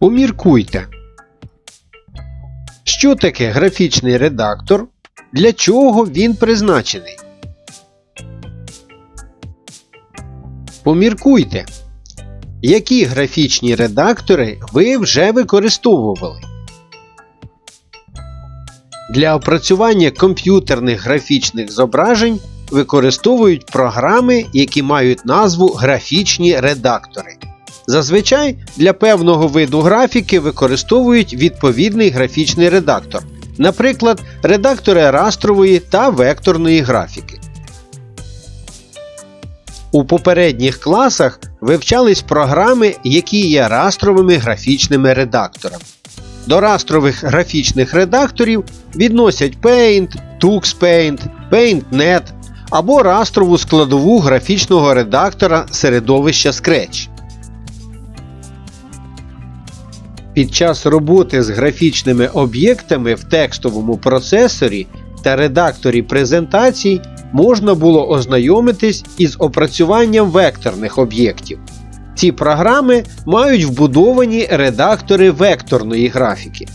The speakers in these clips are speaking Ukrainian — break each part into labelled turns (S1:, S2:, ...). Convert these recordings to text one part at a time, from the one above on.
S1: Поміркуйте. Що таке графічний редактор? Для чого він призначений? Поміркуйте. Які графічні редактори ви вже використовували? Для опрацювання комп'ютерних графічних зображень використовують програми, які мають назву графічні редактори. Зазвичай для певного виду графіки використовують відповідний графічний редактор, наприклад, редактори растрової та векторної графіки. У попередніх класах вивчались програми, які є растровими графічними редакторами. До растрових графічних редакторів відносять Paint, TuxPaint, PaintNet або растрову складову графічного редактора середовища Scratch. Під час роботи з графічними об'єктами в текстовому процесорі та редакторі презентацій можна було ознайомитись із опрацюванням векторних об'єктів. Ці програми мають вбудовані редактори векторної графіки.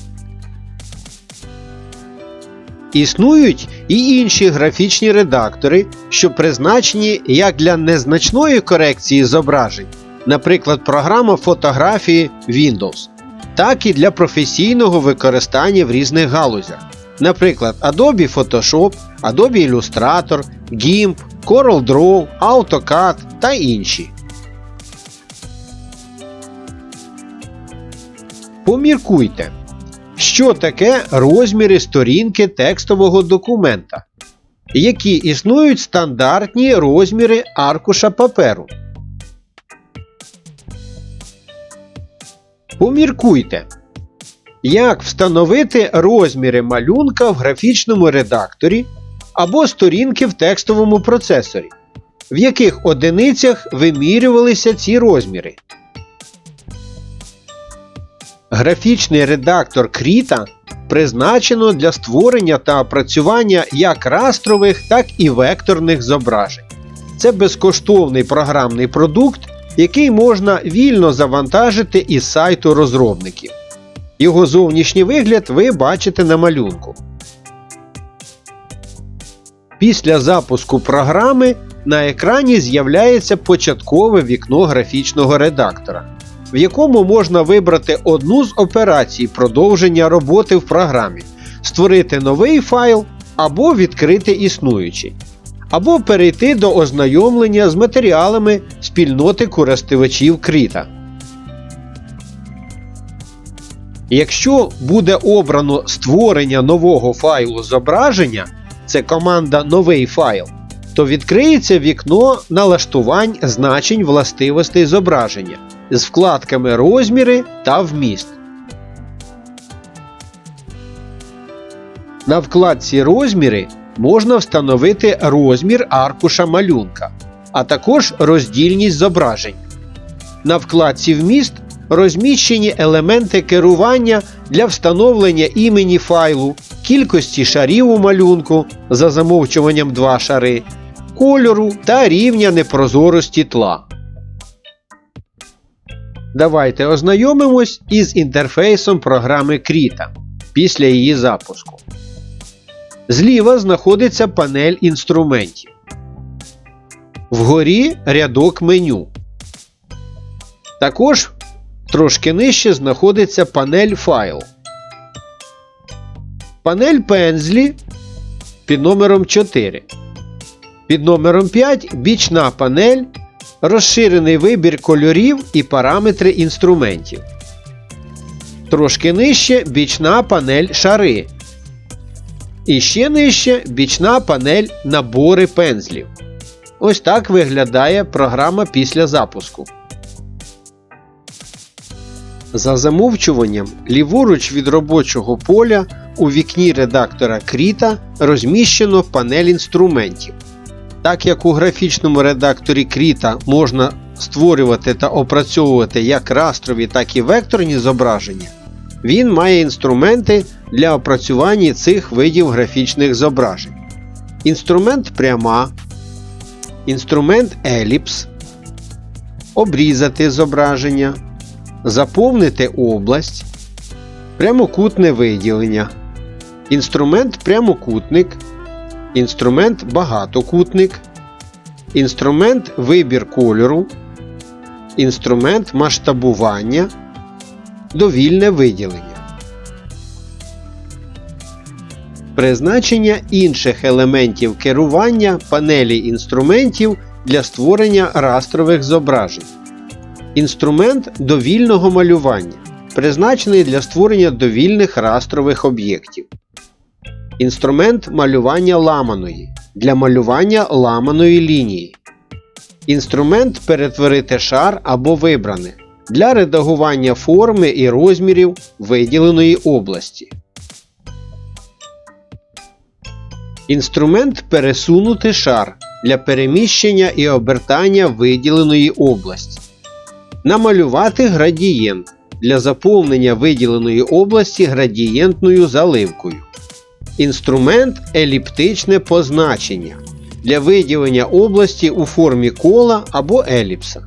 S1: Існують і інші графічні редактори, що призначені як для незначної корекції зображень, наприклад, програма фотографії Windows, так і для професійного використання в різних галузях, наприклад, Adobe Photoshop, Adobe Illustrator, GIMP, CorelDRAW, AutoCAD та інші. Поміркуйте, що таке розміри сторінки текстового документа, які існують стандартні розміри аркуша паперу. Поміркуйте, як встановити розміри малюнка в графічному редакторі або сторінки в текстовому процесорі, в яких одиницях вимірювалися ці розміри. Графічний редактор Krita призначено для створення та опрацювання як растрових, так і векторних зображень. Це безкоштовний програмний продукт, який можна вільно завантажити із сайту розробників. Його зовнішній вигляд ви бачите на малюнку. Після запуску програми на екрані з'являється початкове вікно графічного редактора в якому можна вибрати одну з операцій продовження роботи в програмі, створити новий файл або відкрити існуючий, або перейти до ознайомлення з матеріалами спільноти користувачів Кріта. Якщо буде обрано створення нового файлу зображення, це команда Новий файл, то відкриється вікно налаштувань значень властивостей зображення з вкладками Розміри та Вміст. На вкладці Розміри можна встановити розмір аркуша малюнка, а також роздільність зображень. На вкладці Вміст розміщені елементи керування для встановлення імені файлу, кількості шарів у малюнку за замовчуванням 2 шари, кольору та рівня непрозорості тла. Давайте ознайомимось із інтерфейсом програми Krita після її запуску. Зліва знаходиться панель інструментів. Вгорі рядок меню. Також трошки нижче знаходиться панель файл. Панель пензлі під номером 4. Під номером 5 бічна панель розширений вибір кольорів і параметри інструментів. Трошки нижче бічна панель шари. І ще нижче бічна панель набори пензлів. Ось так виглядає програма після запуску. За замовчуванням, ліворуч від робочого поля у вікні редактора Krita розміщено панель інструментів. Так як у графічному редакторі Krita можна створювати та опрацьовувати як растрові, так і векторні зображення, він має інструменти для опрацювання цих видів графічних зображень. Інструмент пряма, інструмент еліпс, обрізати зображення, Заповнити область. Прямокутне виділення. Інструмент прямокутник. Інструмент багатокутник. Інструмент вибір кольору. Інструмент масштабування. Довільне виділення. Призначення інших елементів керування панелі інструментів для створення растрових зображень. Інструмент довільного малювання, призначений для створення довільних растрових об'єктів. Інструмент малювання ламаної для малювання ламаної лінії. Інструмент перетворити шар або вибране для редагування форми і розмірів виділеної області. Інструмент пересунути шар для переміщення і обертання виділеної області. Намалювати градієнт для заповнення виділеної області градієнтною заливкою. Інструмент еліптичне позначення для виділення області у формі кола або еліпса.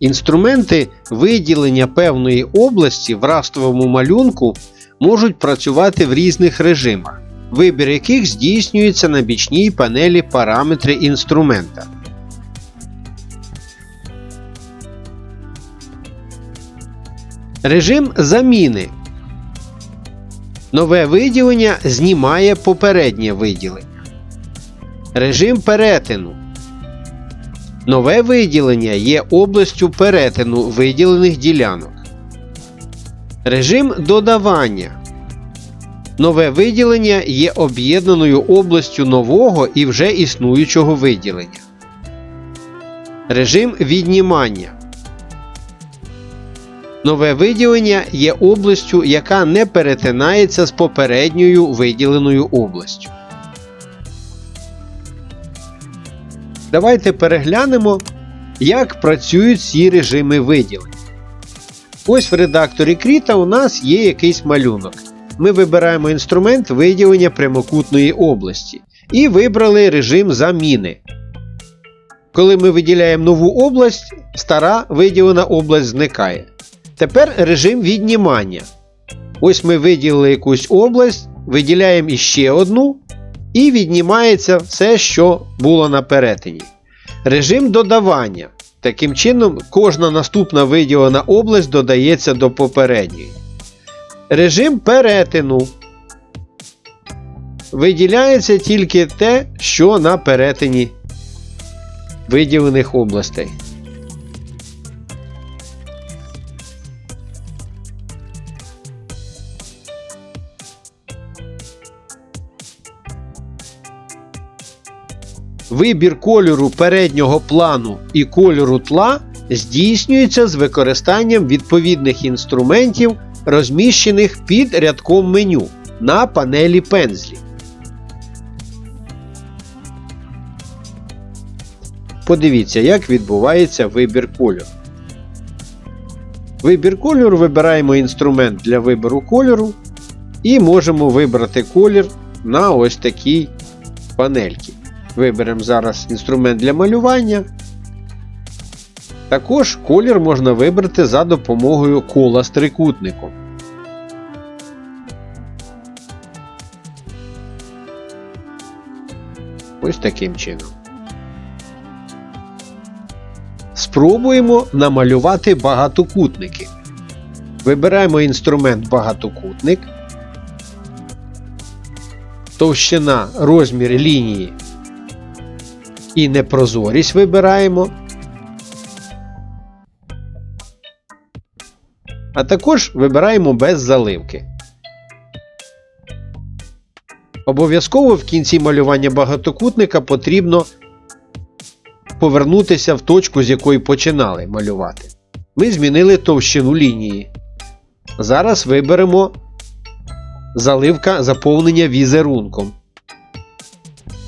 S1: Інструменти виділення певної області в растовому малюнку можуть працювати в різних режимах, вибір яких здійснюється на бічній панелі параметри інструмента. Режим заміни. Нове виділення знімає попереднє виділення. Режим перетину. Нове виділення є областю перетину виділених ділянок. Режим додавання. Нове виділення є об'єднаною областю нового і вже існуючого виділення. Режим віднімання. Нове виділення є областю, яка не перетинається з попередньою виділеною областю. Давайте переглянемо, як працюють ці режими виділення. Ось в редакторі Кріта у нас є якийсь малюнок. Ми вибираємо інструмент виділення прямокутної області і вибрали режим заміни. Коли ми виділяємо нову область, стара виділена область зникає. Тепер режим віднімання. Ось ми виділили якусь область, виділяємо іще одну, і віднімається все, що було на перетині. Режим додавання. Таким чином, кожна наступна виділена область додається до попередньої. Режим перетину. Виділяється тільки те, що на перетині виділених областей. Вибір кольору переднього плану і кольору тла здійснюється з використанням відповідних інструментів, розміщених під рядком меню на панелі пензлі. Подивіться, як відбувається вибір кольору. Вибір кольору вибираємо інструмент для вибору кольору і можемо вибрати колір на ось такій панельці. Виберемо зараз інструмент для малювання. Також колір можна вибрати за допомогою кола з трикутником. Ось таким чином. Спробуємо намалювати багатокутники. Вибираємо інструмент багатокутник. Товщина розмір лінії і непрозорість вибираємо. А також вибираємо без заливки. Обов'язково в кінці малювання багатокутника потрібно повернутися в точку, з якої починали малювати. Ми змінили товщину лінії. Зараз виберемо заливка заповнення візерунком.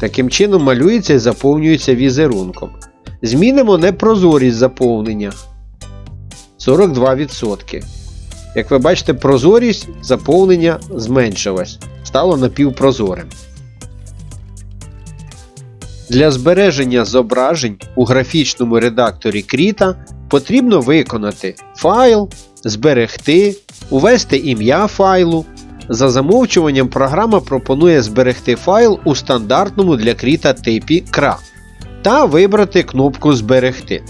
S1: Таким чином малюється і заповнюється візерунком. Змінимо непрозорість заповнення 42%. Як ви бачите, прозорість заповнення зменшилась, стало напівпрозорим. Для збереження зображень у графічному редакторі Кріта потрібно виконати файл, зберегти, увести ім'я файлу. За замовчуванням програма пропонує зберегти файл у стандартному для кріта типі CRA та вибрати кнопку Зберегти.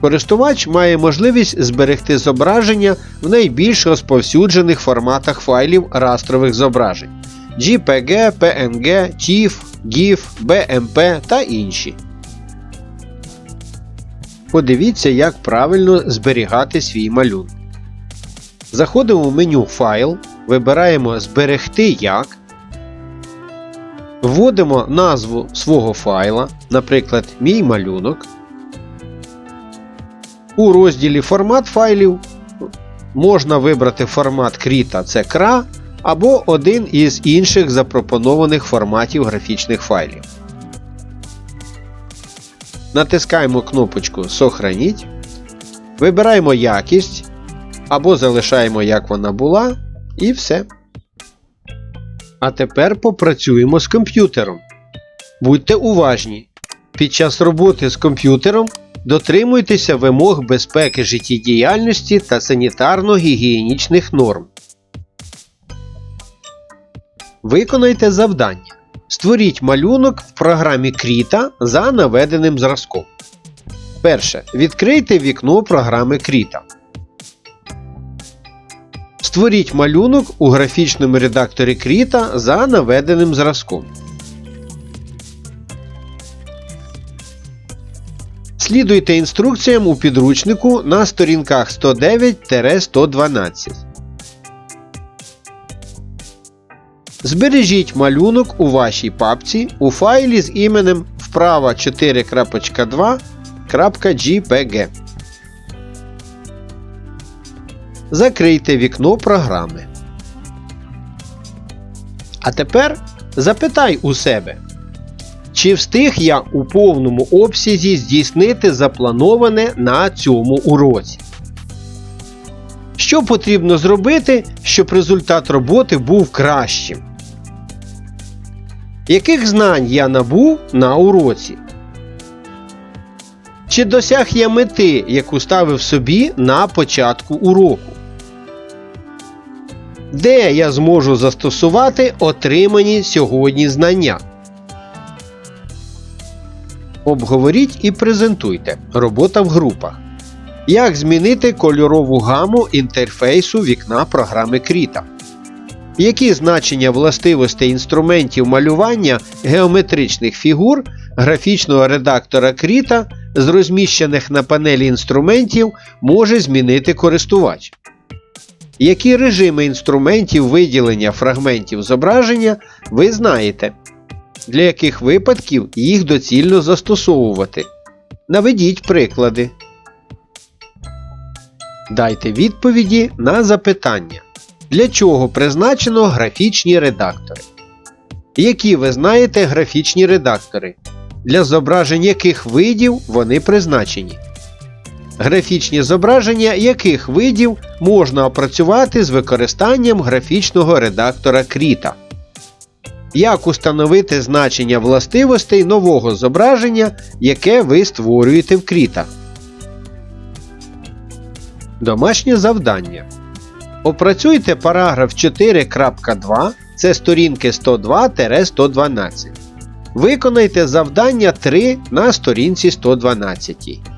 S1: Користувач має можливість зберегти зображення в найбільш розповсюджених форматах файлів растрових зображень JPG, PNG, TIFF, GIF, BMP та інші. Подивіться, як правильно зберігати свій малюнок. Заходимо в меню Файл, вибираємо Зберегти як. Вводимо назву свого файла, наприклад, Мій малюнок. У розділі Формат файлів можна вибрати формат Krita це CRA або один із інших запропонованих форматів графічних файлів. Натискаємо кнопочку Сохраніть. Вибираємо якість або залишаємо як вона була, і все. А тепер попрацюємо з комп'ютером. Будьте уважні. Під час роботи з комп'ютером дотримуйтеся вимог безпеки життєдіяльності та санітарно-гігієнічних норм. Виконайте завдання. Створіть малюнок в програмі Krita за наведеним зразком. Перше. Відкрийте вікно програми Krita. Створіть малюнок у графічному редакторі Krita за наведеним зразком. Слідуйте інструкціям у підручнику на сторінках 109-112. Збережіть малюнок у вашій папці у файлі з іменем вправа 4.2.jpg. Закрийте вікно програми. А тепер запитай у себе, чи встиг я у повному обсязі здійснити заплановане на цьому уроці. Що потрібно зробити, щоб результат роботи був кращим? Яких знань я набув на уроці? Чи досяг я мети, яку ставив собі на початку уроку? Де я зможу застосувати отримані сьогодні знання? Обговоріть і презентуйте. Робота в групах. Як змінити кольорову гаму інтерфейсу вікна програми Krita? Які значення властивостей інструментів малювання геометричних фігур графічного редактора Krita з розміщених на панелі інструментів може змінити користувач? Які режими інструментів виділення фрагментів зображення ви знаєте? Для яких випадків їх доцільно застосовувати? Наведіть приклади. Дайте відповіді на запитання. Для чого призначено графічні редактори? Які ви знаєте графічні редактори? Для зображень яких видів вони призначені? Графічні зображення яких видів можна опрацювати з використанням графічного редактора Krita? Як установити значення властивостей нового зображення, яке ви створюєте в Krita? Домашнє завдання. Опрацюйте параграф 4.2, це сторінки 102-112. Виконайте завдання 3 на сторінці 112.